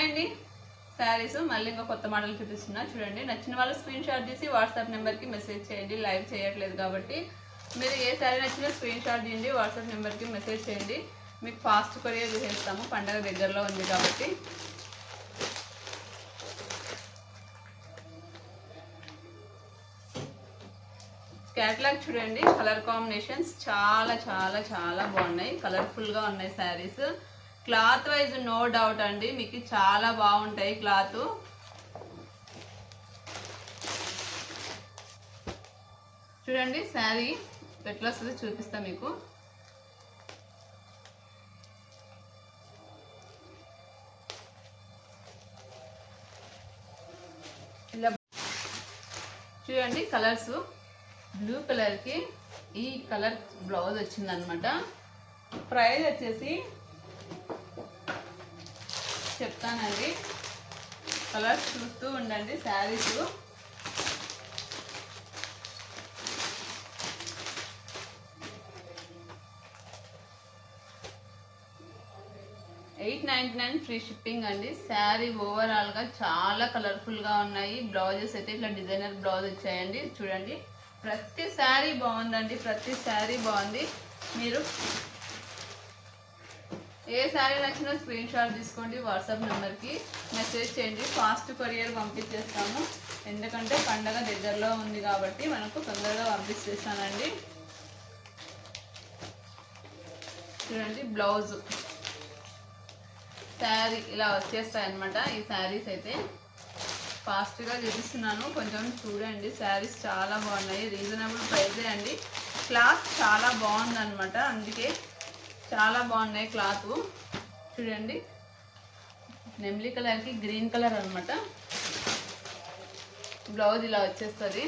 Hi అండి. శారీస్ మళ్ళీ ఇంకా కొత్త మోడల్ చూపిస్తున్నా. చూడండి నచ్చిన వాళ్ళు స్క్రీన్ షాట్ తీసి వాట్సాప్ నెంబర్కి మెసేజ్ చేయండి. లైవ్ చేయట్లేదు కాబట్టి. మీరు ఏ శారీ నచ్చినా స్క్రీన్ షాట్ తీయండి వాట్సాప్ నెంబర్కి మెసేజ్ చేయండి. మీకు ఫాస్ట్ కొరియర్ చేస్తాము పండగ దగ్గరలో ఉంది కాబట్టి. క్యాటలాగ్ చూడండి. కలర్ కాంబినేషన్స్ చాలా చాలా చాలా బాగున్నాయి. కలర్ఫుల్గా ఉన్నాయి saris cloth wise no doubt అండి మీకు చాలా బాగుంటాయి క్లాత్. చూడండి శారీ ఎట్లా వస్తుందో చూపిస్తా మీకు. ఇలా చూడండి కలర్స్. బ్లూ కలర్కి ఈ కలర్ బ్లౌజ్ వచ్చిందనమాట ప్రైస్ వచ్చేసి చెప్తానండి. కలర్స్ చూస్తూ ఉండండి saris. Eight ninety nine free shipping అండి. శారీ ఓవరాల్గా చాలా కలర్ఫుల్గా ఉన్నాయి. బ్లౌజెస్ అయితే ఇట్లా డిజైనర్ బ్లౌజ్ వచ్చాయండి. చూడండి. ప్రతి శారీ బాగుందండి. ప్రతి శారీ బాగుంది. మీరు ఏ శారీ నచ్చినా స్క్రీన్ షాట్ తీసుకోండి వాట్సాప్ నెంబర్కి మెసేజ్ చేయండి. ఫాస్ట్ కొరియర్ పంపించేస్తాము. ఎందుకంటే పండగ దగ్గరలో ఉంది కాబట్టి మనకు తొందరగా పంపించేస్తానండి చూడండి బ్లౌజ్ శారీ ఇలా వచ్చేస్తాయన్నమాట. ఈ శారీస్ అయితే ఫాస్ట్గా చూపిస్తున్నాను. కొంచెం చూడండి శారీస్ చాలా బాగున్నాయి. రీజనబుల్ ప్రైజే అండి. క్లాత్ చాలా బాగుందన్నమాట. అందుకే చాలా బాగున్నాయి క్లాత్. చూడండి. నెమ్లీ కలర్కి గ్రీన్ కలర్ అనమాట బ్లౌజ్ ఇలా వచ్చేస్తుంది.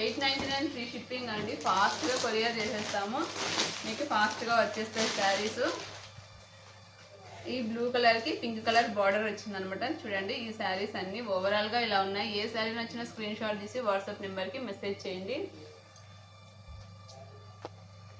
Eight ninety nine free shipping అండి. ఫాస్ట్గా కొరియర్ చేసేస్తాము. మీకు ఫాస్ట్గా వచ్చేస్తాయి శారీస్. ఈ బ్లూ కలర్కి పింక్ కలర్ బార్డర్ వచ్చిందనమాట చూడండి ఈ శారీస్ అన్నీ ఓవరాల్గా ఇలా ఉన్నాయి. ఏ శారీ నచ్చినా స్క్రీన్ షాట్ తీసి వాట్సాప్ నెంబర్కి మెసేజ్ చేయండి.